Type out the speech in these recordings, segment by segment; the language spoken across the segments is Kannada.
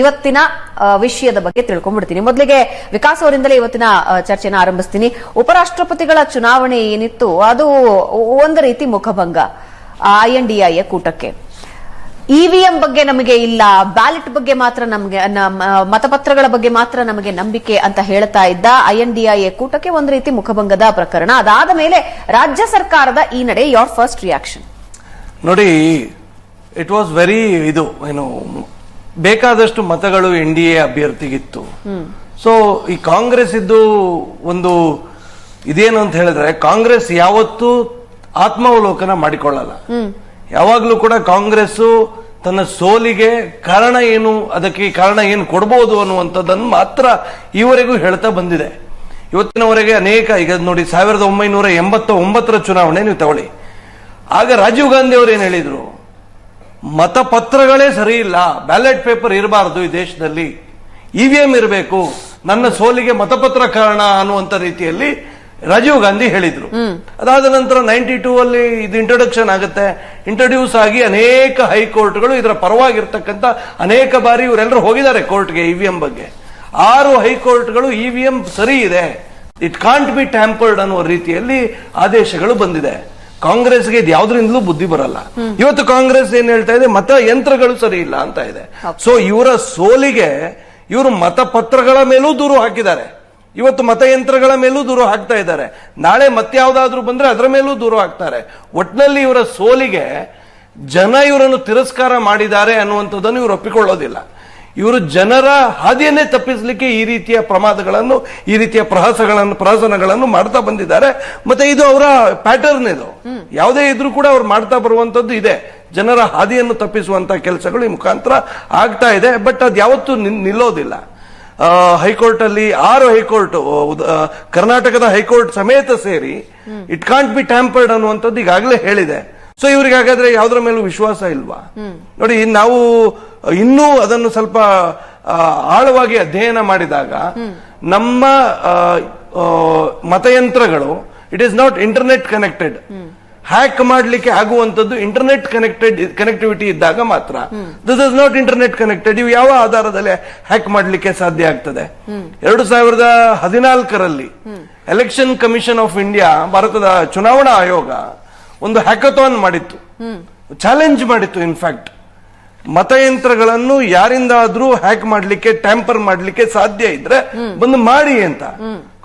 ಇವತ್ತಿನ ವಿಷಯದ ಬಗ್ಗೆ ತಿಳ್ಕೊಂಡ್ಬಿಡ್ತೀನಿ. ಮೊದಲಿಗೆ ವಿಕಾಸ್ ಅವರಿಂದಲೇ ಇವತ್ತಿನ ಚರ್ಚೆನ ಆರಂಭಿಸ್ತೀನಿ. ಉಪರಾಷ್ಟ್ರಪತಿಗಳ ಚುನಾವಣೆ ಏನಿತ್ತು, ಅದು ಒಂದು ರೀತಿ ಮುಖಭಂಗ ಐ ಎನ್ ಐ ಕೂಟಕ್ಕೆ. ಇವಿಎಂ ಬಗ್ಗೆ ನಮಗೆ ಇಲ್ಲ, ಬ್ಯಾಲೆಟ್ ಬಗ್ಗೆ ಮಾತ್ರ ನಮಗೆ ಮತಪತ್ರಗಳ ಬಗ್ಗೆ ಮಾತ್ರ ನಮಗೆ ನಂಬಿಕೆ ಅಂತ ಹೇಳ್ತಾ ಇದ್ದ ಐಎನ್ಡಿಐಎ ಕೂಟಕ್ಕೆ ಒಂದು ರೀತಿ ಮುಖಭಂಗದ ಪ್ರಕರಣ. ಅದಾದ ಮೇಲೆ ರಾಜ್ಯ ಸರ್ಕಾರದ ಈ ನಡೆ ಯೋರ್ ಫಸ್ಟ್ ರಿಯಾಕ್ಷನ್ ನೋಡಿ ಇಟ್ ವಾಸ್ ವೆರಿ ಇದು, ಏನು ಬೇಕಾದಷ್ಟು ಮತಗಳು ಎನ್ ಡಿ ಎ ಅಭ್ಯರ್ಥಿಗಿತ್ತು. ಸೊ ಈ ಕಾಂಗ್ರೆಸ್ ಇದ್ದು ಒಂದು ಇದೇನು ಅಂತ ಹೇಳಿದ್ರೆ, ಕಾಂಗ್ರೆಸ್ ಯಾವತ್ತೂ ಆತ್ಮಾವಲೋಕನ ಮಾಡಿಕೊಳ್ಳಲ್ಲ. ಯಾವಾಗ್ಲೂ ಕೂಡ ಕಾಂಗ್ರೆಸ್ ತನ್ನ ಸೋಲಿಗೆ ಕಾರಣ ಏನು, ಅದಕ್ಕೆ ಕಾರಣ ಏನು ಕೊಡಬಹುದು ಅನ್ನುವಂಥದ್ದನ್ನು ಮಾತ್ರ ಈವರೆಗೂ ಹೇಳ್ತಾ ಬಂದಿದೆ. ಇವತ್ತಿನವರೆಗೆ ಅನೇಕ, ಈಗ ನೋಡಿ ಸಾವಿರದ ಒಂಬೈನೂರ ಎಂಬತ್ತ ಒಂಬತ್ತರ ಚುನಾವಣೆ ನೀವು ತಗೊಳ್ಳಿ. ಆಗ ರಾಜೀವ್ ಗಾಂಧಿ ಅವರು ಏನು ಹೇಳಿದ್ರು? ಮತಪತ್ರಗಳೇ ಸರಿ ಇಲ್ಲ ಬ್ಯಾಲೆಟ್ ಪೇಪರ್ ಇರಬಾರದು ಈ ದೇಶದಲ್ಲಿ. ಇ ವಿ ಎಂ ಇರಬೇಕು. ನನ್ನ ಸೋಲಿಗೆ ಮತಪತ್ರ ಕಾರಣ ಅನ್ನುವಂತ ರೀತಿಯಲ್ಲಿ ರಾಜೀವ್ ಗಾಂಧಿ ಹೇಳಿದ್ರು. ಅದಾದ ನಂತರ ನೈನ್ಟಿ ಟೂ ಅಲ್ಲಿ ಇದು ಇಂಟ್ರೊಡಕ್ಷನ್ ಆಗುತ್ತೆ. ಇಂಟ್ರೊಡ್ಯೂಸ್ ಆಗಿ ಅನೇಕ ಹೈಕೋರ್ಟ್ಗಳು ಇದರ ಪರವಾಗಿರ್ತಕ್ಕಂಥ ಅನೇಕ ಬಾರಿ ಇವರೆಲ್ಲರೂ ಹೋಗಿದ್ದಾರೆ ಕೋರ್ಟ್ಗೆ ಇ ವಿ ಎಂ ಬಗ್ಗೆ. ಆರು ಹೈಕೋರ್ಟ್ಗಳು ಇವಿಎಂ ಸರಿ ಇದೆ ಇಟ್ ಕಾಂಟ್ ಬಿ ಟ್ಯಾಂಪರ್ಡ್ ಅನ್ನುವ ರೀತಿಯಲ್ಲಿ ಆದೇಶಗಳು ಬಂದಿದೆ. ಕಾಂಗ್ರೆಸ್ಗೆ ಇದು ಯಾವ್ದ್ರಿಂದಲೂ ಬುದ್ಧಿ ಬರಲ್ಲ. ಇವತ್ತು ಕಾಂಗ್ರೆಸ್ ಏನ್ ಹೇಳ್ತಾ ಇದೆ? ಮತ ಯಂತ್ರಗಳು ಸರಿ ಇಲ್ಲ ಅಂತ ಇದೆ. ಸೊ ಇವರ ಸೋಲಿಗೆ ಇವರು ಮತಪತ್ರಗಳ ಮೇಲೂ ದೂರು ಹಾಕಿದ್ದಾರೆ. ಇವತ್ತು ಮತಯಂತ್ರಗಳ ಮೇಲೂ ದೂರು ಹಾಕ್ತಾ ಇದ್ದಾರೆ. ನಾಳೆ ಮತ್ಯಾವ್ದಾದ್ರೂ ಬಂದ್ರೆ ಅದರ ಮೇಲೂ ದೂರು ಹಾಕ್ತಾರೆ. ಒಟ್ನಲ್ಲಿ ಇವರ ಸೋಲಿಗೆ ಜನ ಇವರನ್ನು ತಿರಸ್ಕಾರ ಮಾಡಿದ್ದಾರೆ ಅನ್ನುವಂಥದ್ದನ್ನು ಇವರು ಒಪ್ಪಿಕೊಳ್ಳೋದಿಲ್ಲ. ಇವರು ಜನರ ಹಾದಿಯನ್ನೇ ತಪ್ಪಿಸಲಿಕ್ಕೆ ಈ ರೀತಿಯ ಪ್ರಮಾದಗಳನ್ನು ಈ ರೀತಿಯ ಪ್ರಹಸಗಳನ್ನು ಪ್ರಹಸನಗಳನ್ನು ಮಾಡ್ತಾ ಬಂದಿದ್ದಾರೆ. ಮತ್ತೆ ಇದು ಅವರ ಪ್ಯಾಟರ್ನ್ ಇದು. ಯಾವುದೇ ಇದ್ರೂ ಕೂಡ ಅವ್ರು ಮಾಡ್ತಾ ಬರುವಂತದ್ದು ಇದೆ. ಜನರ ಹಾದಿಯನ್ನು ತಪ್ಪಿಸುವಂತಹ ಕೆಲಸಗಳು ಈ ಮುಖಾಂತರ ಆಗ್ತಾ ಇದೆ. ಬಟ್ ಅದು ಯಾವತ್ತೂ ನಿಲ್ಲೋದಿಲ್ಲ. ಹೈಕೋರ್ಟ್ ಅಲ್ಲಿ ಆರು ಹೈಕೋರ್ಟ್ ಕರ್ನಾಟಕದ ಹೈಕೋರ್ಟ್ ಸಮೇತ ಸೇರಿ ಇಟ್ ಕಾಂಟ್ ಬಿ ಟ್ಯಾಂಪರ್ಡ್ ಅನ್ನುವಂಥದ್ದು ಈಗಾಗಲೇ ಹೇಳಿದೆ. ಸೊ ಇವ್ರಿಗೆ ಹಾಗಾದ್ರೆ ಯಾವ್ದ್ರ ಮೇಲೂ ವಿಶ್ವಾಸ ಇಲ್ವಾ? ನೋಡಿ ನಾವು ಇನ್ನೂ ಅದನ್ನು ಸ್ವಲ್ಪ ಆಳವಾಗಿ ಅಧ್ಯಯನ ಮಾಡಿದಾಗ ನಮ್ಮ ಮತಯಂತ್ರಗಳು it is not internet connected hack ಮಾಡ್ಲಿಕ್ಕೆ ಆಗುವಂತದ್ದು ಇಂಟರ್ನೆಟ್ ಕನೆಕ್ಟೆಡ್ ಕನೆಕ್ಟಿವಿಟಿ ಇದ್ದಾಗ ಮಾತ್ರ. This is not internet connected ಇವು ಯಾವ ಆಧಾರದಲ್ಲಿ ಹ್ಯಾಕ್ ಮಾಡ್ಲಿಕ್ಕೆ ಸಾಧ್ಯ ಆಗ್ತದೆ? ಎರಡು ಸಾವಿರದ ಹದಿನಾಲ್ಕರಲ್ಲಿ ಎಲೆಕ್ಷನ್ ಕಮಿಷನ್ ಆಫ್ ಇಂಡಿಯಾ ಭಾರತದ ಚುನಾವಣಾ ಆಯೋಗ ಒಂದು ಹ್ಯಾಕಥಾನ್ ಮಾಡಿತ್ತು. ಚಾಲೆಂಜ್ ಮಾಡಿತ್ತು ಇನ್ಫ್ಯಾಕ್ಟ್ ಮತಯಂತ್ರಗಳನ್ನು ಯಾರಿಂದಾದ್ರೂ ಹ್ಯಾಕ್ ಮಾಡ್ಲಿಕ್ಕೆ ಟ್ಯಾಂಪರ್ ಮಾಡ್ಲಿಕ್ಕೆ ಸಾಧ್ಯ ಇದ್ರೆ ಬಂದು ಮಾಡಿ ಅಂತ.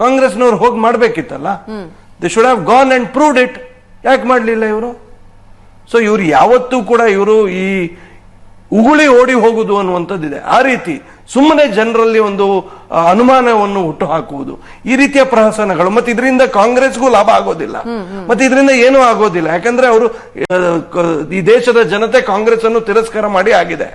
ಕಾಂಗ್ರೆಸ್ನವ್ರು ಹೋಗಿ ಮಾಡ್ಬೇಕಿತ್ತಲ್ಲ? They should have gone and proved it ಯಾಕೆ ಮಾಡಲಿಲ್ಲ ಇವರು? ಸೊ ಇವ್ರು ಯಾವತ್ತೂ ಕೂಡ ಇವರು ಈ ಉಗುಳಿ ಓಡಿ ಹೋಗುದು ಅನ್ನುವಂಥದ್ದಿದೆ. ಆ ರೀತಿ ಸುಮ್ಮನೆ ಜನರಲ್ಲಿ ಒಂದು ಅನುಮಾನವನ್ನು ಹುಟ್ಟು ಹಾಕುವುದು ಈ ರೀತಿಯ ಪ್ರಹಸನಗಳು. ಮತ್ತೆ ಇದರಿಂದ ಕಾಂಗ್ರೆಸ್ಗೂ ಲಾಭ ಆಗೋದಿಲ್ಲ. ಮತ್ತೆ ಇದರಿಂದ ಏನೂ ಆಗೋದಿಲ್ಲ. ಯಾಕಂದ್ರೆ ಅವರು ಈ ದೇಶದ ಜನತೆ ಕಾಂಗ್ರೆಸ್ ಅನ್ನು ತಿರಸ್ಕಾರ ಮಾಡಿ ಆಗಿದೆ.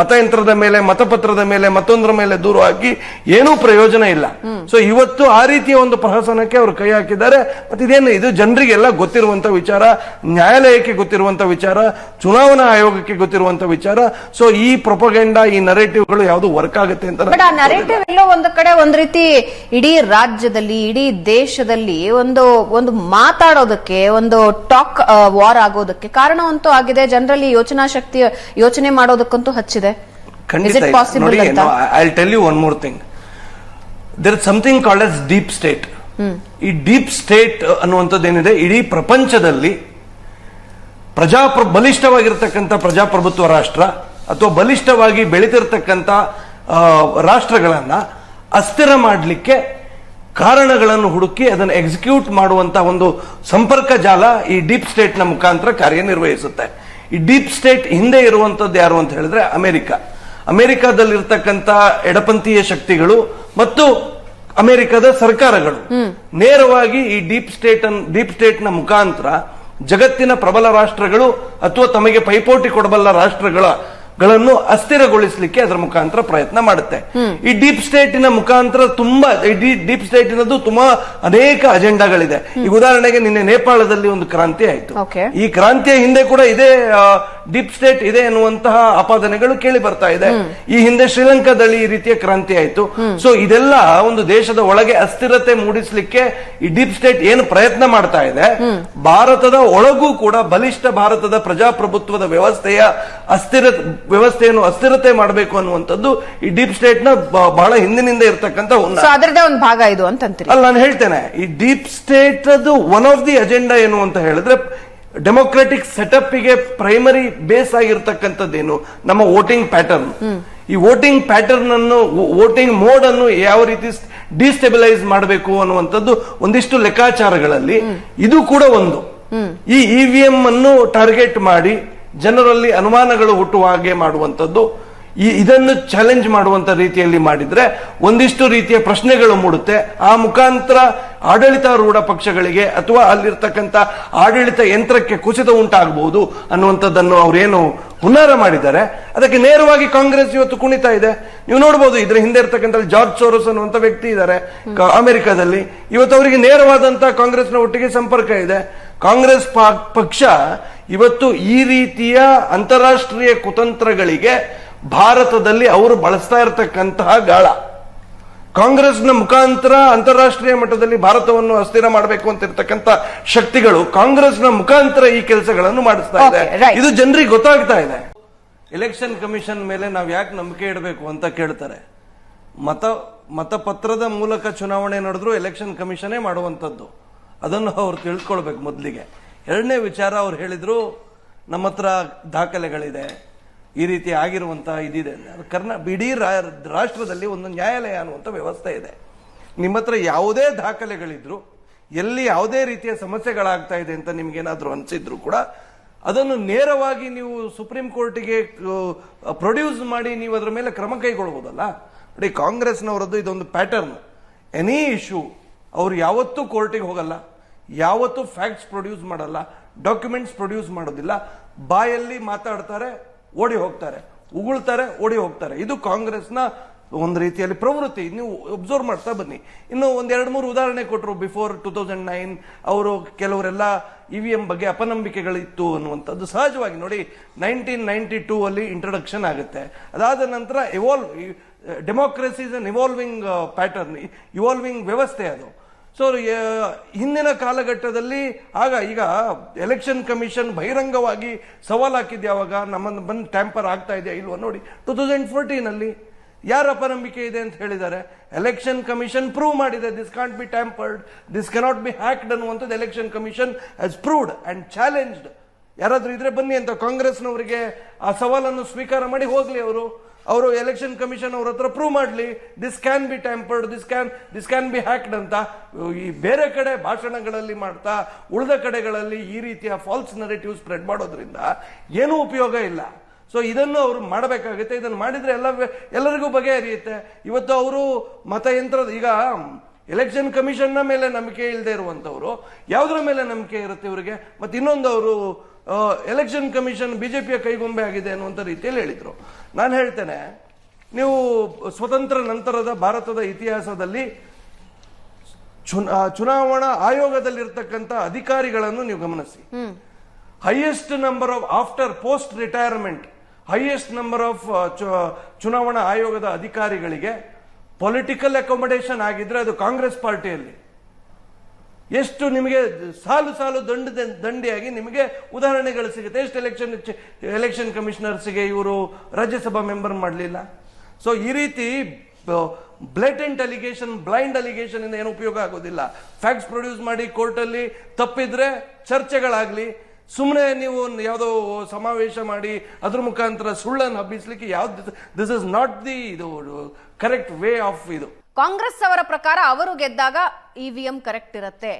ಮತಯಂತ್ರದ ಮೇಲೆ ಮತಪತ್ರದ ಮೇಲೆ ಮತ್ತೊಂದರ ಮೇಲೆ ದೂರು ಹಾಕಿ ಏನೂ ಪ್ರಯೋಜನ ಇಲ್ಲ. ಸೊ ಇವತ್ತು ಆ ರೀತಿಯ ಒಂದು ಪ್ರಹಸನಕ್ಕೆ ಅವರು ಕೈ ಹಾಕಿದ್ದಾರೆ. ಮತ್ತೆ ಇದೇನು ಇದು ಜನರಿಗೆಲ್ಲ ಗೊತ್ತಿರುವಂತ ವಿಚಾರ ನ್ಯಾಯಾಲಯಕ್ಕೆ ಗೊತ್ತಿರುವಂತ ವಿಚಾರ ಚುನಾವಣಾ ಆಯೋಗಕ್ಕೆ ಗೊತ್ತಿರುವಂತ ವಿಚಾರ. ಸೊ ಈ ಪ್ರೊಪಗೆಂಡಾ ಈ ನರೇಟಿವ್ಗಳು ಯಾವುದು ವರ್ಕ್ ಆಗುತ್ತೆ ಅಂತ ಒಂದು ಕಡೆ ಒಂದ್ ರೀತಿ ಇಡೀ ರಾಜ್ಯದಲ್ಲಿ ಇಡೀ ದೇಶದಲ್ಲಿ ಒಂದು ಒಂದು ಮಾತಾಡೋದಕ್ಕೆ ಒಂದು ಟಾಕ್ ವಾರ್ ಆಗೋದಕ್ಕೆ ಕಾರಣವಂತೂ ಆಗಿದೆ. ಜನರಲ್ಲಿ ಯೋಚನಾ ಶಕ್ತಿ ಯೋಚನೆ ಮಾಡೋದಕ್ಕಂತೂ ಹಚ್ಚಿದೆ? I tell you one more thing there is something called as deep state ಈ ಡೀಪ್ ಸ್ಟೇಟ್ ಅನ್ನುವಂಥದ್ದು ಏನಿದೆ ಇಡೀ ಪ್ರಪಂಚದಲ್ಲಿ ಪ್ರಜಾಪ್ರ ಬಲಿಷ್ಠವಾಗಿರ್ತಕ್ಕಂಥ ಪ್ರಜಾಪ್ರಭುತ್ವ ರಾಷ್ಟ್ರ ಅಥವಾ ಬಲಿಷ್ಠವಾಗಿ ಬೆಳೀತಿರ್ತಕ್ಕಂಥ ರಾಷ್ಟ್ರಗಳನ್ನ ಅಸ್ಥಿರ ಮಾಡಲಿಕ್ಕೆ ಕಾರಣಗಳನ್ನು ಹುಡುಕಿ ಅದನ್ನು ಎಕ್ಸಿಕ್ಯೂಟ್ ಮಾಡುವಂತ ಒಂದು ಸಂಪರ್ಕ ಜಾಲ ಈ ಡೀಪ್ ಸ್ಟೇಟ್ನ ನ ಮುಖಾಂತರ ಕಾರ್ಯನಿರ್ವಹಿಸುತ್ತೆ. ಈ ಡೀಪ್ ಸ್ಟೇಟ್ ಹಿಂದೆ ಇರುವಂತದ್ದು ಯಾರು ಅಂತ ಹೇಳಿದ್ರೆ ಅಮೆರಿಕ. ಅಮೆರಿಕದಲ್ಲಿರ್ತಕ್ಕಂತಹ ಎಡಪಂಥೀಯ ಶಕ್ತಿಗಳು ಮತ್ತು ಅಮೆರಿಕದ ಸರ್ಕಾರಗಳು. ನೇರವಾಗಿ ಈ ಡೀಪ್ ಸ್ಟೇಟ್ ಡೀಪ್ ಸ್ಟೇಟ್ನ ನ ಮುಖಾಂತರ ಜಗತ್ತಿನ ಪ್ರಬಲ ರಾಷ್ಟ್ರಗಳು ಅಥವಾ ತಮಗೆ ಪೈಪೋಟಿ ಕೊಡಬಲ್ಲ ರಾಷ್ಟ್ರಗಳ ಗಳನ್ನು ಅಸ್ಥಿರಗೊಳಿಸಲಿಕ್ಕೆ ಅದರ ಮುಖಾಂತರ ಪ್ರಯತ್ನ ಮಾಡುತ್ತೆ. ಈ ಡೀಪ್ ಸ್ಟೇಟಿನ ಮುಖಾಂತರ ತುಂಬಾ ಈ ಡೀಪ್ ಸ್ಟೇಟಿನದ್ದು ತುಂಬಾ ಅನೇಕ ಅಜೆಂಡಾಗಳಿದೆ. ಈಗ ಉದಾಹರಣೆಗೆ ನಿನ್ನೆ ನೇಪಾಳದಲ್ಲಿ ಒಂದು ಕ್ರಾಂತಿ ಆಯ್ತು. ಈ ಕ್ರಾಂತಿಯ ಹಿಂದೆ ಕೂಡ ಇದೇ ಡೀಪ್ ಸ್ಟೇಟ್ ಇದೆ ಎನ್ನುವಂತಹ ಆಪಾದನೆಗಳು ಕೇಳಿ ಬರ್ತಾ ಇದೆ. ಈ ಹಿಂದೆ ಶ್ರೀಲಂಕಾದಲ್ಲಿ ಈ ರೀತಿಯ ಕ್ರಾಂತಿ ಆಯ್ತು. ಸೊ ಇದೆಲ್ಲ ಒಂದು ದೇಶದ ಒಳಗೆ ಅಸ್ಥಿರತೆ ಮೂಡಿಸಲಿಕ್ಕೆ ಈ ಡೀಪ್ ಸ್ಟೇಟ್ ಏನು ಪ್ರಯತ್ನ ಮಾಡ್ತಾ ಇದೆ. ಭಾರತದ ಒಳಗೂ ಕೂಡ ಬಲಿಷ್ಠ ಭಾರತದ ಪ್ರಜಾಪ್ರಭುತ್ವದ ವ್ಯವಸ್ಥೆಯ ಅಸ್ಥಿರ ವ್ಯವಸ್ಥೆಯನ್ನು ಅಸ್ಥಿರತೆ ಮಾಡಬೇಕು ಅನ್ನುವಂಥದ್ದು ಈ ಡೀಪ್ ಸ್ಟೇಟ್ನ ಬಹಳ ಹಿಂದಿನಿಂದ ಇರತಕ್ಕಂತ ಒಂದು ಭಾಗ ಇದು ಅಂತ ಅಲ್ಲ ನಾನು ಹೇಳ್ತೇನೆ ಈ ಡೀಪ್ ಸ್ಟೇಟ್ ಅದು ಒನ್ ಆಫ್ ದಿ ಅಜೆಂಡಾ ಏನು ಅಂತ ಹೇಳಿದ್ರೆ ಡೆಮೋಕ್ರೆಟಿಕ್ ಸೆಟಪ್ಗೆ ಪ್ರೈಮರಿ ಬೇಸ್ ಆಗಿರ್ತಕ್ಕಂಥದ್ದೇನು? ನಮ್ಮ ವೋಟಿಂಗ್ ಪ್ಯಾಟರ್ನ್ ಈ ವೋಟಿಂಗ್ ಪ್ಯಾಟರ್ನ್ ಅನ್ನು ವೋಟಿಂಗ್ ಮೋಡ್ ಅನ್ನು ಯಾವ ರೀತಿ ಡಿಸ್ಟೆಬಿಲೈಸ್ ಮಾಡಬೇಕು ಅನ್ನುವಂಥದ್ದು ಒಂದಿಷ್ಟು ಲೆಕ್ಕಾಚಾರಗಳಲ್ಲಿ ಇದು ಕೂಡ ಒಂದು. ಈ ಇವಿಎಂ ಅನ್ನು ಟಾರ್ಗೆಟ್ ಮಾಡಿ ಜನರಲ್ಲಿ ಅನುಮಾನಗಳು ಹುಟ್ಟುವ ಹಾಗೆ ಮಾಡುವಂಥದ್ದು. ಈ ಇದನ್ನು ಚಾಲೆಂಜ್ ಮಾಡುವಂತ ರೀತಿಯಲ್ಲಿ ಮಾಡಿದ್ರೆ ಒಂದಿಷ್ಟು ರೀತಿಯ ಪ್ರಶ್ನೆಗಳು ಮೂಡುತ್ತೆ. ಆ ಮುಖಾಂತರ ಆಡಳಿತಾರೂಢ ಪಕ್ಷಗಳಿಗೆ ಅಥವಾ ಅಲ್ಲಿರ್ತಕ್ಕಂಥ ಆಡಳಿತ ಯಂತ್ರಕ್ಕೆ ಕುಸಿತ ಉಂಟಾಗಬಹುದು ಅನ್ನುವಂಥದ್ದನ್ನು ಅವರೇನು ಹುನ್ನಾರ ಮಾಡಿದ್ದಾರೆ. ಅದಕ್ಕೆ ನೇರವಾಗಿ ಕಾಂಗ್ರೆಸ್ ಇವತ್ತು ಕುಣಿತಾ ಇದೆ. ನೀವು ನೋಡಬಹುದು ಇದ್ರ ಹಿಂದೆ ಇರ್ತಕ್ಕಂಥ ಜಾರ್ಜ್ ಸೋರೋಸ್ ಅನ್ನುವಂಥ ವ್ಯಕ್ತಿ ಇದ್ದಾರೆ ಅಮೆರಿಕಾದಲ್ಲಿ. ಇವತ್ತು ಅವರಿಗೆ ನೇರವಾದಂತಹ ಕಾಂಗ್ರೆಸ್ನ ಒಟ್ಟಿಗೆ ಸಂಪರ್ಕ ಇದೆ. ಕಾಂಗ್ರೆಸ್ ಪಕ್ಷ ಇವತ್ತು ಈ ರೀತಿಯ ಅಂತಾರಾಷ್ಟ್ರೀಯ ಕುತಂತ್ರಗಳಿಗೆ ಭಾರತದಲ್ಲಿ ಅವರು ಬಳಸ್ತಾ ಇರತಕ್ಕಂತಹ ಗಾಳ. ಕಾಂಗ್ರೆಸ್ನ ಮುಖಾಂತರ ಅಂತಾರಾಷ್ಟ್ರೀಯ ಮಟ್ಟದಲ್ಲಿ ಭಾರತವನ್ನು ಅಸ್ಥಿರ ಮಾಡಬೇಕು ಅಂತ ಇರ್ತಕ್ಕಂಥ ಶಕ್ತಿಗಳು ಕಾಂಗ್ರೆಸ್ನ ಮುಖಾಂತರ ಈ ಕೆಲಸಗಳನ್ನು ಮಾಡಿಸ್ತಾ ಇದೆ. ಇದು ಜನರಿಗೆ ಗೊತ್ತಾಗ್ತಾ ಇದೆ. ಎಲೆಕ್ಷನ್ ಕಮಿಷನ್ ಮೇಲೆ ನಾವು ಯಾಕೆ ನಂಬಿಕೆ ಇಡಬೇಕು ಅಂತ ಕೇಳ್ತಾರೆ. ಮತ ಮತಪತ್ರದ ಮೂಲಕ ಚುನಾವಣೆ ನಡೆದ್ರು ಎಲೆಕ್ಷನ್ ಕಮಿಷನೇ ಮಾಡುವಂಥದ್ದು. ಅದನ್ನು ಅವ್ರು ತಿಳ್ಕೊಳ್ಬೇಕು ಮೊದಲಿಗೆ. ಎರಡನೇ ವಿಚಾರ ಅವ್ರು ಹೇಳಿದ್ರು ನಮ್ಮ ಹತ್ರ ದಾಖಲೆಗಳಿದೆ. ಈ ರೀತಿ ಆಗಿರುವಂತಹ ಇದಿದೆ. ಕರ್ನ ಇಡೀ ರಾಷ್ಟ್ರದಲ್ಲಿ ಒಂದು ನ್ಯಾಯಾಲಯ ಅನ್ನುವಂಥ ವ್ಯವಸ್ಥೆ ಇದೆ. ನಿಮ್ಮ ಹತ್ರ ಯಾವುದೇ ದಾಖಲೆಗಳಿದ್ರು, ಎಲ್ಲಿ ಯಾವುದೇ ರೀತಿಯ ಸಮಸ್ಯೆಗಳಾಗ್ತಾ ಇದೆ ಅಂತ ನಿಮಗೇನಾದರೂ ಅನಿಸಿದ್ರು ಕೂಡ, ಅದನ್ನು ನೇರವಾಗಿ ನೀವು ಸುಪ್ರೀಂ ಕೋರ್ಟಿಗೆ ಪ್ರೊಡ್ಯೂಸ್ ಮಾಡಿ ನೀವು ಅದರ ಮೇಲೆ ಕ್ರಮ ಕೈಗೊಳ್ಬೋದಲ್ಲ? ನೋಡಿ, ಕಾಂಗ್ರೆಸ್ನವರದ್ದು ಇದೊಂದು ಪ್ಯಾಟರ್ನ್. ಎನಿ ಇಶ್ಯೂ, ಅವರು ಯಾವತ್ತೂ ಕೋರ್ಟಿಗೆ ಹೋಗಲ್ಲ, ಯಾವತ್ತೂ ಫ್ಯಾಕ್ಟ್ಸ್ ಪ್ರೊಡ್ಯೂಸ್ ಮಾಡಲ್ಲ, ಡಾಕ್ಯುಮೆಂಟ್ಸ್ ಪ್ರೊಡ್ಯೂಸ್ ಮಾಡೋದಿಲ್ಲ, ಬಾಯಲ್ಲಿ ಮಾತಾಡ್ತಾರೆ ಓಡಿ ಹೋಗ್ತಾರೆ, ಉಗುಳ್ತಾರೆ, ಓಡಿ ಹೋಗ್ತಾರೆ. ಇದು ಕಾಂಗ್ರೆಸ್ನ ಒಂದು ರೀತಿಯಲ್ಲಿ ಪ್ರವೃತ್ತಿ. ನೀವು ಒಬ್ಸರ್ವ್ ಮಾಡ್ತಾ ಬನ್ನಿ. ಇನ್ನು ಒಂದ್ ಎರಡು ಮೂರು ಉದಾಹರಣೆ ಕೊಟ್ಟರು ಬಿಫೋರ್ ಟೂ ತೌಸಂಡ್ ನೈನ್ ಅವರು ಕೆಲವರೆಲ್ಲ ಇ ವಿ ಎಂ ಬಗ್ಗೆ ಅಪನಂಬಿಕೆಗಳಿತ್ತು ಅನ್ನುವಂಥದ್ದು ಸಹಜವಾಗಿ ನೋಡಿ ನೈನ್ಟೀನ್ ನೈನ್ಟಿ ಟೂ ಅಲ್ಲಿ ಇಂಟ್ರಡಕ್ಷನ್ ಆಗುತ್ತೆ. ಅದಾದ ನಂತರ evolve democracy is an evolving pattern evolving ವ್ಯವಸ್ಥೆ ಅದು. ಸೊ ಹಿಂದಿನ ಕಾಲಘಟ್ಟದಲ್ಲಿ ಆಗ ಈಗ ಎಲೆಕ್ಷನ್ ಕಮಿಷನ್ ಬಹಿರಂಗವಾಗಿ ಸವಾಲು ಹಾಕಿದ್ದೆ ಯಾವಾಗ ನಮ್ಮನ್ನು ಬಂದು ಟ್ಯಾಂಪರ್ ಆಗ್ತಾ ಇದೆಯಾ ಇಲ್ವೋ ನೋಡಿ. ಟೂ ತೌಸಂಡ್ ಫೋರ್ಟೀನಲ್ಲಿ ಯಾರ ಅಪನಂಬಿಕೆ ಇದೆ ಅಂತ ಹೇಳಿದ್ದಾರೆ. ಎಲೆಕ್ಷನ್ ಕಮಿಷನ್ ಪ್ರೂವ್ ಮಾಡಿದೆ this can't be tampered this cannot be hacked ಅನ್ನುವಂಥದ್ದು election commission has proved and challenged ಯಾರಾದರೂ ಇದ್ರೆ ಬನ್ನಿ ಅಂತ ಕಾಂಗ್ರೆಸ್ನವರಿಗೆ ಆ ಸವಾಲನ್ನು ಸ್ವೀಕಾರ ಮಾಡಿ ಹೋಗಲಿ ಅವರು. ಅವರು ಎಲೆಕ್ಷನ್ ಕಮಿಷನ್ ಅವ್ರ ಹತ್ರ ಪ್ರೂವ್ ಮಾಡಲಿ this can be tampered this can this can be hacked ಅಂತ ಈ ಬೇರೆ ಕಡೆ ಭಾಷಣಗಳಲ್ಲಿ ಮಾಡ್ತಾ, ಉಳಿದ ಕಡೆಗಳಲ್ಲಿ ಈ ರೀತಿಯ ಫಾಲ್ಸ್ ನೆರೆಟಿವ್ ಸ್ಪ್ರೆಡ್ ಮಾಡೋದ್ರಿಂದ ಏನೂ ಉಪಯೋಗ ಇಲ್ಲ. ಸೊ ಇದನ್ನು ಅವರು ಮಾಡಬೇಕಾಗುತ್ತೆ. ಇದನ್ನು ಮಾಡಿದರೆ ಎಲ್ಲ ಎಲ್ಲರಿಗೂ ಬಗೆಹರಿಯುತ್ತೆ ಇವತ್ತು ಅವರು ಮತಯಂತ್ರದ, ಈಗ ಎಲೆಕ್ಷನ್ ಕಮಿಷನ್ನ ಮೇಲೆ ನಂಬಿಕೆ ಇಲ್ಲದೆ ಇರುವಂಥವ್ರು, ಯಾವುದರ ಮೇಲೆ ನಂಬಿಕೆ ಇರುತ್ತೆ ಇವರಿಗೆ? ಮತ್ತು ಇನ್ನೊಂದು ಅವರು ಎಲೆಕ್ಷನ್ ಕಮಿಷನ್ ಬಿಜೆಪಿಯ ಕೈಗೊಂಬೆ ಆಗಿದೆ ಅನ್ನುವಂಥ ರೀತಿಯಲ್ಲಿ ಹೇಳಿದರು. ನಾನು ಹೇಳ್ತೇನೆ ನೀವು ಸ್ವತಂತ್ರ ನಂತರದ ಭಾರತದ ಇತಿಹಾಸದಲ್ಲಿ ಚುನ- ಚುನಾವಣಾ ಆಯೋಗದಲ್ಲಿರ್ತಕ್ಕಂಥ ಅಧಿಕಾರಿಗಳನ್ನು ನೀವು ಗಮನಿಸಿ. Highest number of after post retirement highest number of ಚುನಾವಣಾ ಆಯೋಗದ ಅಧಿಕಾರಿಗಳಿಗೆ ಪೊಲಿಟಿಕಲ್ ಅಕೊಮಡೇಷನ್ ಆಗಿದ್ರೆ ಅದು ಕಾಂಗ್ರೆಸ್ ಪಾರ್ಟಿಯಲ್ಲಿ. ಎಷ್ಟು ನಿಮಗೆ ಸಾಲು ಸಾಲು ದಂಡ ದಂಡಿಯಾಗಿ ನಿಮಗೆ ಉದಾಹರಣೆಗಳು ಸಿಗುತ್ತೆ. ಎಷ್ಟು ಎಲೆಕ್ಷನ್ ಎಲೆಕ್ಷನ್ ಕಮಿಷನರ್ಸ್ಗೆ ಇವರು ರಾಜ್ಯಸಭಾ ಮೆಂಬರ್ ಮಾಡಲಿಲ್ಲ. ಸೊ ಈ ರೀತಿ ಬ್ಲೇಟೆಂಟ್ ಅಲಿಗೇಷನ್ ಬ್ಲೈಂಡ್ ಅಲಿಗೇಷನ್ ಇಂದ ಏನು ಉಪಯೋಗ ಆಗೋದಿಲ್ಲ. ಫ್ಯಾಕ್ಟ್ಸ್ ಪ್ರೊಡ್ಯೂಸ್ ಮಾಡಿ ಕೋರ್ಟಲ್ಲಿ ತಪ್ಪಿದ್ರೆ ಚರ್ಚೆಗಳಾಗ್ಲಿ ಸುಮ್ಮನೆ ನೀವು ಯಾವುದೋ ಸಮಾವೇಶ ಮಾಡಿ, ಅದ್ರ ಮುಖಾಂತರ ಸುಳ್ಳನ್ನು ಹಬ್ಬಿಸ್ಲಿಕ್ಕೆ ಯಾವ್ದು ದಿಸ್ ಇಸ್ ನಾಟ್ ದಿ ಇದು ಕರೆಕ್ಟ್ ವೇ ಆಫ್ ಇದು. ಕಾಂಗ್ರೆಸ್ ಅವರ ಪ್ರಕಾರ ಅವರು ಗೆದ್ದಾಗ ಇವಿಎಂ ಕರೆಕ್ಟ್ ಇರುತ್ತೆ.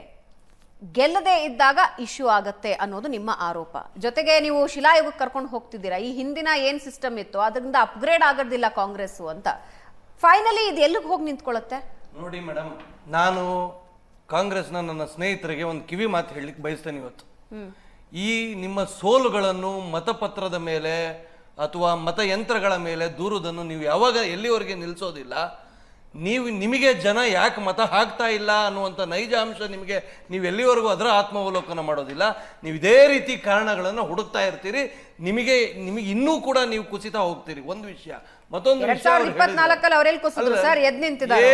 ಗೆಲ್ಲದೆ ಇದ್ದಾಗ ಇಶ್ಯೂ ಆಗತ್ತೆ ಅನ್ನೋದು ನಿಮ್ಮ ಆರೋಪ. ಜೊತೆಗೆ ನೀವು ಶಿಲಾಯುಗಕ್ಕೆ ಕರ್ಕೊಂಡು ಹೋಗ್ತಿದ್ದೀರಾ. ಈ ಹಿಂದಿನ ಏನು ಸಿಸ್ಟಮ್ ಇತ್ತು ಅದರಿಂದ ಅಪ್ಗ್ರೇಡ್ ಆಗೋದಿಲ್ಲ ಕಾಂಗ್ರೆಸ್ ಅಂತ. ಫೈನಲಿ ಇದು ಎಲ್ಲಿಗೆ ಹೋಗಿ ನಿಂತ್ಕೊಳ್ಳುತ್ತೆ? ನೋಡಿ ಮೇಡಮ್ ನಾನು ಕಾಂಗ್ರೆಸ್ನ ನನ್ನ ಸ್ನೇಹಿತರಿಗೆ ಒಂದು ಕಿವಿ ಮಾತು ಹೇಳಲಿಕ್ಕೆ ಬಯಸ್ತೇನೆ ಇವತ್ತು. ಈ ನಿಮ್ಮ ಸೋಲುಗಳನ್ನು ಮತಪತ್ರದ ಮೇಲೆ ಅಥವಾ ಮತಯಂತ್ರಗಳ ಮೇಲೆ ದೂರುವುದನ್ನು ನೀವು ಯಾವಾಗ ಎಲ್ಲಿವರೆಗೆ ನಿಲ್ಲಿಸೋದಿಲ್ಲ ನೀವು ನಿಮಗೆ ಜನ ಯಾಕೆ ಮತ ಹಾಕ್ತಾ ಇಲ್ಲ ಅನ್ನುವಂಥ ನೈಜ ಅಂಶ ನಿಮಗೆ ನೀವು ಎಲ್ಲಿವರೆಗೂ ಅದರ ಆತ್ಮಾವಲೋಕನ ಮಾಡೋದಿಲ್ಲ. ನೀವು ಇದೇ ರೀತಿ ಕಾರಣಗಳನ್ನು ಹುಡುಕ್ತಾ ಇರ್ತೀರಿ. ನಿಮಗೆ ನಿಮಗೆ ಇನ್ನೂ ಕೂಡ ನೀವು ಕುಸಿತ ಹೋಗ್ತೀರಿ. ಒಂದು ವಿಷಯ ಮತ್ತೊಂದು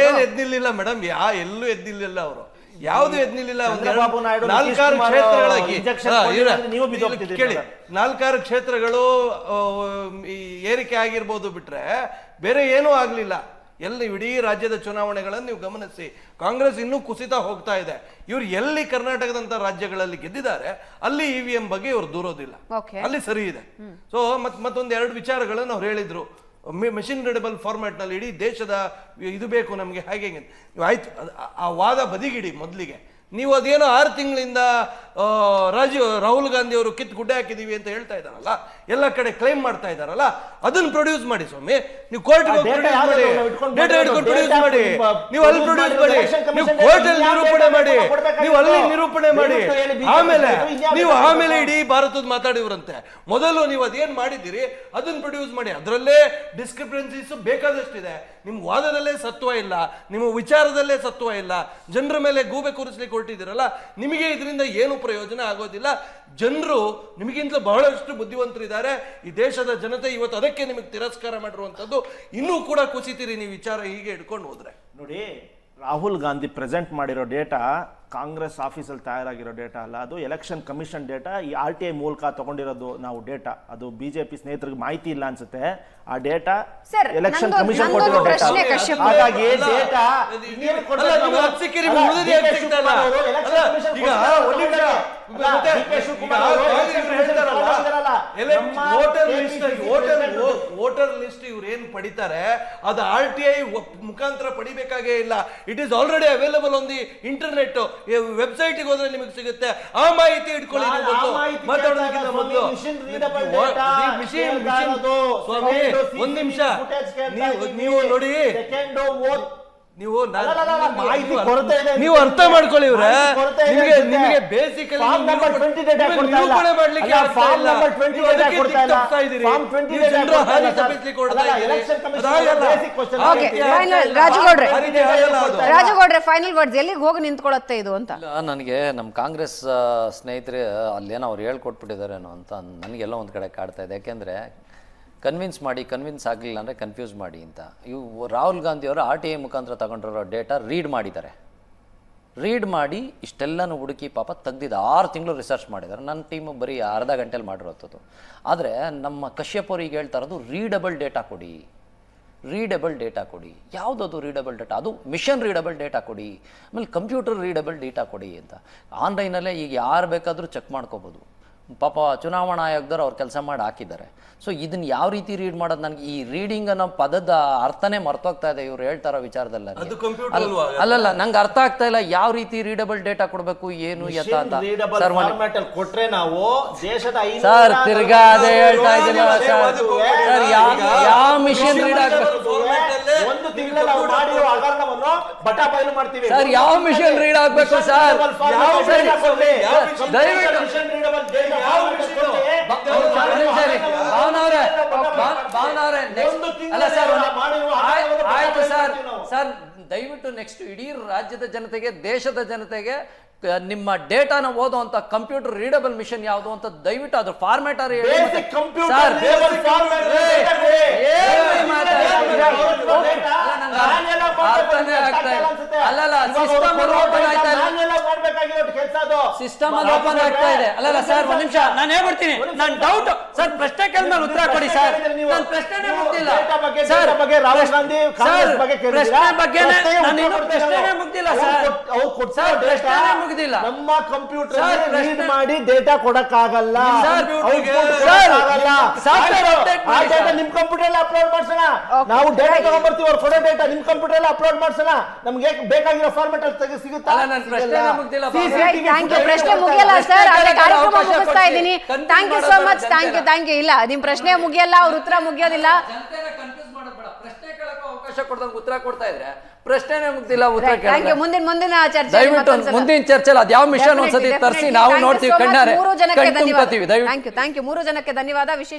ಏನು? ಎದ್ನಿಲ್ಲಿಲ್ಲ ಮೇಡಮ್ ಯಾ ಎಲ್ಲೂ ಎದ್ದಿಲ್ಲ ಅವರು. ಯಾವ್ದು ಎದ್ನಿಲ್ಲ ನಾಲ್ಕಾರು ಕ್ಷೇತ್ರಗಳಾಗಿ ಕೇಳಿ. ನಾಲ್ಕಾರು ಕ್ಷೇತ್ರಗಳು ಏರಿಕೆ ಆಗಿರ್ಬೋದು ಬಿಟ್ರೆ ಬೇರೆ ಏನೂ ಆಗ್ಲಿಲ್ಲ. ಎಲ್ಲಿ ಇಡೀ ರಾಜ್ಯದ ಚುನಾವಣೆಗಳನ್ನು ನೀವು ಗಮನಿಸಿ ಕಾಂಗ್ರೆಸ್ ಇನ್ನೂ ಕುಸಿತ ಹೋಗ್ತಾ ಇದೆ. ಇವ್ರು ಎಲ್ಲಿ ಕರ್ನಾಟಕದಂತ ರಾಜ್ಯಗಳಲ್ಲಿ ಗೆದ್ದಿದ್ದಾರೆ ಅಲ್ಲಿ ಇ ವಿ ಎಂ ಬಗ್ಗೆ ಇವರು ದೂರೋದಿಲ್ಲ. ಅಲ್ಲಿ ಸರಿ ಇದೆ. ಸೊ ಮತ್ ಮತ್ತೊಂದು ಎರಡು ವಿಚಾರಗಳನ್ನು ಅವ್ರು ಹೇಳಿದ್ರು. ಮೆಷಿನ್ ರೀಡಬಲ್ ಫಾರ್ಮ್ಯಾಟ್ನಲ್ಲಿ ಇಡೀ ದೇಶದ ಇದು ಬೇಕು ನಮಗೆ ಹಾಗೆ ಆಯ್ತು ಆ ವಾದ ಬದಿಗಿಡಿ ಮೊದಲಿಗೆ. ನೀವು ಅದೇನೋ ಆರು ತಿಂಗಳಿಂದ ರಾಜೀವ್ ರಾಹುಲ್ ಗಾಂಧಿ ಅವರು ಕಿತ್ತು ಗುಡ್ಡೆ ಹಾಕಿದೀವಿ ಅಂತ ಹೇಳ್ತಾ ಇದ್ದಾರಲ್ಲ ಎಲ್ಲ ಕಡೆ ಕ್ಲೈಮ್ ಮಾಡ್ತಾ ಇದ್ದಾರಲ್ಲ ಅದನ್ನ ಪ್ರೊಡ್ಯೂಸ್ ಮಾಡಿ ಸ್ವಾಮಿ. ನೀವು ಕೋರ್ಟ್ ಪ್ರೊಡ್ಯೂಸ್ ಮಾಡಿ. ನಾವು ಡೇಟಾ ಹಿಡ್ಕೊಂಡು ಪ್ರೊಡ್ಯೂಸ್ ಮಾಡಿ. ನೀವು ಅಲ್ಲಿ ಪ್ರೊಡ್ಯೂಸ್ ಮಾಡಿ. ನೀವು ಕೋರ್ಟ್ ಅಲ್ಲಿ ನಿರೂಪಣೆ ಮಾಡಿ. ನೀವು ಅಲ್ಲಿ ನಿರೂಪಣೆ ಮಾಡಿ. ಆಮೇಲೆ ನೀವು ಆಮೇಲೆ? ಇಡೀ ಭಾರತದ ಮಾತಾಡಿವ್ರಂತೆ. ಮೊದಲು ನೀವು ಅದೇನ್ ಮಾಡಿದಿರಿ ಅದನ್ನ ಪ್ರೊಡ್ಯೂಸ್ ಮಾಡಿ. ಅದರಲ್ಲೇ ಡಿಸ್ಕ್ರಿಪೆನ್ಸೀಸ್ ಬೇಕಾದಷ್ಟಿದೆ ನಿಮ್ಮ ವಾದದಲ್ಲೇ ಸತ್ವ ಇಲ್ಲ ನಿಮ್ಮ ವಿಚಾರದಲ್ಲೇ ಸತ್ವ ಇಲ್ಲ. ಜನರ ಮೇಲೆ ಗೂಬೆ ಕೂರಿಸ್ಲಿಕ್ಕೆ ಹೊರಟಿದ್ದೀರಲ್ಲ ನಿಮಗೆ ಇದರಿಂದ ಏನು ಪ್ರಯೋಜನ ಆಗೋದಿಲ್ಲ. ಜನರು ನಿಮಗಿಂತಲೂ ಬಹಳಷ್ಟು ಬುದ್ಧಿವಂತರಿದ್ದಾರೆ. ಈ ದೇಶದ ಜನತೆ ಇವತ್ತು ಅದಕ್ಕೆ ನಿಮಗೆ ತಿರಸ್ಕಾರ ಮಾಡಿರುವಂಥದ್ದು. ಇನ್ನೂ ಕೂಡ ಕುಸಿತೀರಿ, ನೀವು ವಿಚಾರ ಹೀಗೆ ಇಟ್ಕೊಂಡು ಹೋದ್ರೆ. ನೋಡಿ, ರಾಹುಲ್ ಗಾಂಧಿ ಪ್ರೆಸೆಂಟ್ ಮಾಡಿರೋ ಡೇಟಾ ಕಾಂಗ್ರೆಸ್ ಆಫೀಸಲ್ಲಿ ತಯಾರಾಗಿರೋ ಡೇಟಾ ಅಲ್ಲ ಅದು ಎಲೆಕ್ಷನ್ ಕಮಿಷನ್ ಡೇಟಾ ಈ ಆರ್ ಟಿ ಐ ಮೂಲಕ ತಗೊಂಡಿರೋದು ನಾವು ಡೇಟಾ. ಅದು ಬಿಜೆಪಿ ಸ್ನೇಹಿತರಿಗೆ ಮಾಹಿತಿ ಇಲ್ಲ ಅನ್ಸುತ್ತೆ. ಆ ಡೇಟಾ ಸರ್, ಎಲೆಕ್ಷನ್ ಕಮಿಷನ್ ಕೊಟ್ಟಿರೋ ಡೇಟಾ. ಹಾಗಾಗಿ ಡೇಟಾ ವೋಟರ್ ಲಿಸ್ಟ್ ಇವ್ರು ಏನ್ ಪಡಿತಾರೆ? ಅದು ಆರ್ ಟಿ ಐ ಮುಖಾಂತರ ಪಡಿಬೇಕಾಗೇ ಇಲ್ಲ. It is already available on the internet website ಹೋದ್ರೆ ನಿಮಗೆ ಸಿಗುತ್ತೆ. ಆ ಮಾಹಿತಿ ಇಟ್ಕೊಳ್ಳಿ ಮಾತಾಡೋದಕ್ಕಿಂತ ಮೊದಲು ಇರೋದು. ಸ್ವಾಮಿ ಒಂದ್ ನಿಮಿಷ. ನೀವು ನೋಡಿ. ನೀವು ಮಾಹಿತಿ ಕೊರತೆ ಇದೆ ನೀವು ಅರ್ಥ ಮಾಡ್ಕೊಳ್ಳಿ ಇವ್ರೆ ನಿಮಗೆ. ನಿಮಗೆ ಬೇಸಿಕಲಿ ಫಾರ್ಮ್ ನಂಬರ್ 20 ಡೇಟಾ ಕೊಡ್ತಾ ಇಲ್ಲ. ನಿರೂಪಣೆ ಮಾಡ್ಲಿಕ್ಕೆ ಇಲ್ಲ. number 20 ಡೇಟಾ ಕೊಡ್ತಾ ಇಲ್ಲ. ತಪ್ಪಿಸ್ತಾ 20 ಡೇಟಾ ಕೊಡ್ತಾ ಇಲ್ಲ, ಕೊಡ್ತಾ basic question ಆ Okay, ರೀತಿ final, ಆಗಲ್ಲ. ರಾಜುಗೌಡ್ರೆ. ರಾಜಗೌಡ್ರೆ ಫೈನಲ್ ವರ್ಡ್ಸ್ ಎಲ್ಲಿಗೆ ಹೋಗಿ ನಿಂತ್ಕೊಳ್ಳುತ್ತೆ ಇದು ಅಂತ ಇಲ್ಲ ನನಗೆ ನಮ್ಮ ಕಾಂಗ್ರೆಸ್ ಸ್ನೇಹಿತರೆ ಅಲ್ಲೇನೋ ಅವ್ರು ಹೇಳ್ಕೊಟ್ಬಿಟ್ಟಿದಾರೇನೋ ಅಂತ ನನಗೆಲ್ಲ ಒಂದು ಕಡೆ ಕಾಡ್ತಾ ಇದೆ ಯಾಕೆಂದರೆ ಕನ್ವಿನ್ಸ್ ಮಾಡಿ ಕನ್ವಿನ್ಸ್ ಆಗಲಿಲ್ಲ ಅಂದರೆ ಕನ್ಫ್ಯೂಸ್ ಮಾಡಿ ಅಂತ. ಇವು ರಾಹುಲ್ ಗಾಂಧಿ ಅವರು ಆರ್ ಟಿ ಐ ಮುಖಾಂತರ ತಗೊಂಡಿರೋ ಡೇಟಾ ರೀಡ್ ಮಾಡಿದ್ದಾರೆ. ರೀಡ್ ಮಾಡಿ ಇಷ್ಟೆಲ್ಲನೂ ಹುಡುಕಿ ಪಾಪ ತೆಗ್ದಿದ್ದು ಆರು ತಿಂಗಳು ರಿಸರ್ಚ್ ಮಾಡಿದ್ದಾರೆ. ನನ್ನ ಟೀಮು ಬರೀ ಅರ್ಧ ಗಂಟೆಲಿ ಮಾಡಿರೋಂಥದ್ದು ಆದರೆ ನಮ್ಮ ಕಶ್ಯಪ್ ಅವ್ರಿಗೆ ಹೇಳ್ತಾ ಇರೋದು ರೀಡಬಲ್ ಡೇಟಾ ಕೊಡಿ. ರೀಡಬಲ್ ಡೇಟಾ ಕೊಡಿ. ಯಾವುದದು ರೀಡಬಲ್ ಡೇಟಾ ಅದು ಮಿಷನ್ ರೀಡಬಲ್ ಡೇಟಾ ಕೊಡಿ. ಆಮೇಲೆ ಕಂಪ್ಯೂಟರ್ ರೀಡಬಲ್ ಡೇಟಾ ಕೊಡಿ ಅಂತ. ಆನ್ಲೈನಲ್ಲೇ ಈಗ ಯಾರು ಬೇಕಾದರೂ ಚೆಕ್ ಮಾಡ್ಕೋಬೋದು. ಪಾಪ ಚುನಾವಣಾ ಆಯೋಗದವ್ರು ಅವ್ರು ಕೆಲಸ ಮಾಡಿ ಹಾಕಿದ್ದಾರೆ. ಸೊ ಇದನ್ನ ಯಾವ ರೀತಿ ರೀಡ್ ಮಾಡೋದು? ನನಗೆ ಈ ರೀಡಿಂಗ್ ಅನ್ನೋ ಪದದ ಅರ್ಥನೇ ಮರ್ತೋಗ್ತಾ ಇದೆ ಇವ್ರು ಹೇಳ್ತಾರೋ ವಿಚಾರದಲ್ಲ? ಅಲ್ಲಲ್ಲ ನಂಗೆ ಅರ್ಥ ಆಗ್ತಾ ಇಲ್ಲ ಯಾವ ರೀತಿ ರೀಡಬಲ್ ಡೇಟಾ ಕೊಡಬೇಕು ಏನು ಯಥ ಅಂತ ಕೊಟ್ರೆ ನಾವು ಸರ್ ತಿರ್ಗಾ ಅದೇ ಹೇಳ್ತಾ ಇದ್ದೀನಿ ಸರ್ ಸರ್ ಯಾವ ಮಿಷನ್ ರೀಡ್ ಆಗ್ಬೇಕು? ಸರ್, ಯಾವ ಮಿಷನ್ ರೀಡ್ ಆಗ್ಬೇಕು ಸರ್? ಯಾವ ಸರ್, ದಯವಿಟ್ಟು ಆಯ್ತು ಸರ್ ಸರ್ ದಯವಿಟ್ಟು ನೆಕ್ಸ್ಟ್ ಇಡೀ ರಾಜ್ಯದ ಜನತೆಗೆ ದೇಶದ ಜನತೆಗೆ ನಿಮ್ಮ ಡೇಟಾನ ಓದುವಂತ ಕಂಪ್ಯೂಟರ್ ರೀಡಬಲ್ ಮಿಷನ್ ಯಾವುದು ಅಂತ ದಯವಿಟ್ಟು ಅದ್ರ ಫಾರ್ಮ್ಯಾಟ್ ಹೇಳಿ ಅಲ್ಲ basic computer sir, label format ಏನ್ ಮಾತಾಡ್ತಿದ್ದೀರಾ? ಅರ್ಥನೇ ಆಗ್ತಾ ಇಲ್ಲ. ಅಲ್ಲಲ್ಲ, system ಅಲ್ಲಿ open ಆಯ್ತಾ ಇಲ್ಲ? ಸಿಸ್ಟಮ್ ಅಲ್ಲಿ ಓಪನ್ ಆಗ್ತಾ ಇದೆ. ಅಲ್ಲಲ್ಲ ಸರ್ ಒಂದ್ ನಿಮಿಷ. ನಾನು ಹೇಳ್ಬಿಡ್ತೀನಿ. ನನ್ ಡೌಟ್ ಸರ್ ಪ್ರಶ್ನೆ ಕೇಳ್ಮೇಲೆ ಉತ್ತರ ಕೊಡಿ ಸರ್ ನಾನು ಪ್ರಶ್ನೆನೇ ಮುಗ್ದಿಲ್ಲ. ಸರ್ ಬಗ್ಗೆ ರಾಹುಲ್ ಗಾಂಧಿ ಕಾಂಗ್ರೆಸ್ ಬಗ್ಗೆ? ಪ್ರಶ್ನೆ ಬಗ್ಗೆ ನಾನು ಇನ್ನೂ ಪ್ರಶ್ನೆನೇ ಮುಗ್ದಿಲ್ಲ ಸರ್. ಅವ್ರು ಪ್ರಶ್ನೆನೇ ಮುಗ್ದಿಲ್ಲ. ನಮ್ಮ ಕಂಪ್ಯೂಟರ್ ರೀಡ್ ಮಾಡಿ ಡೇಟಾ ಕೊಡಕ್ಕಾಗಲ್ಲ. ಸರ್, ಸರ್, ಸಾಫ್ಟ್ವೇರ್ ಆ ಡೇಟಾ. ನಿಮ್ ಕಂಪ್ಯೂಟರ್ ಅಪ್ಲೋಡ್ ಮಾಡ್ಸೋಣ. ನಾವು ಡೇಟಾ. ತಗೊಂಡ್ಬರ್ತೀವಿ ಅವ್ರು ಕೊಡೋ ಡೇಟಾ ನಿಮ್ ಕಂಪ್ಯೂಟರ್ ಅಪ್ಲೋಡ್ ಮಾಡ್ಸೋಣ. ನಮ್ಗೆ ಬೇಕಾಗಿರೋ ಫಾರ್ಮೆಟ್ ಅಲ್ಲಿ ಸಿಗುತ್ತಾ? ಅಲ್ಲ, ನನ್ನ ಪ್ರಶ್ನೆನೇ ಮುಗ್ದಿಲ್ಲ, ಪ್ರಶ್ನೆ ಮುಗಿಯಲ್ಲ ಸರ್. ಕಾರ್ಯಕ್ರಮ ಮುಗಿಸ್ತಾ. ಇದ್ದೀನಿ. Thank you so much thank you. Thank you ಇಲ್ಲ ನಿಮ್ ಪ್ರಶ್ನೆ ಮುಗಿಯಲ್ಲ ಅವ್ರ ಉತ್ತರ ಮುಗಿಯೋದಿಲ್ಲ. ಉತ್ತರ ಕೊಡ್ತಾ ಇದ್ರೆ ಪ್ರಶ್ನೆನೇ ಮುಗ್ದಿಲ್ಲ ಉತ್ತರ ಥ್ಯಾಂಕ್ ಯು ಕೇಳಿದ್ರೆ ಮುಂದಿನ ಮುಂದಿನ ಚರ್ಚೆ ದಯವಿಟ್ಟು ಮುಂದಿನ ಚರ್ಚೆಲಿ ಅದ್ ಯಾವ ಮಿಷನ್ ಒಂದ್ಸತಿ ತರಿಸಿ ನಾವು ನೋಡ್ತೀವಿ. ಕಣ್ಣಾರೆ. ಮೂರು ಜನಕ್ಕೆ ಧನ್ಯವಾದ. ಥ್ಯಾಂಕ್ ಯು ಥ್ಯಾಂಕ್ ಯು ಮೂರು ಜನಕ್ಕೆ ಧನ್ಯವಾದ. ವಿಶೇಷ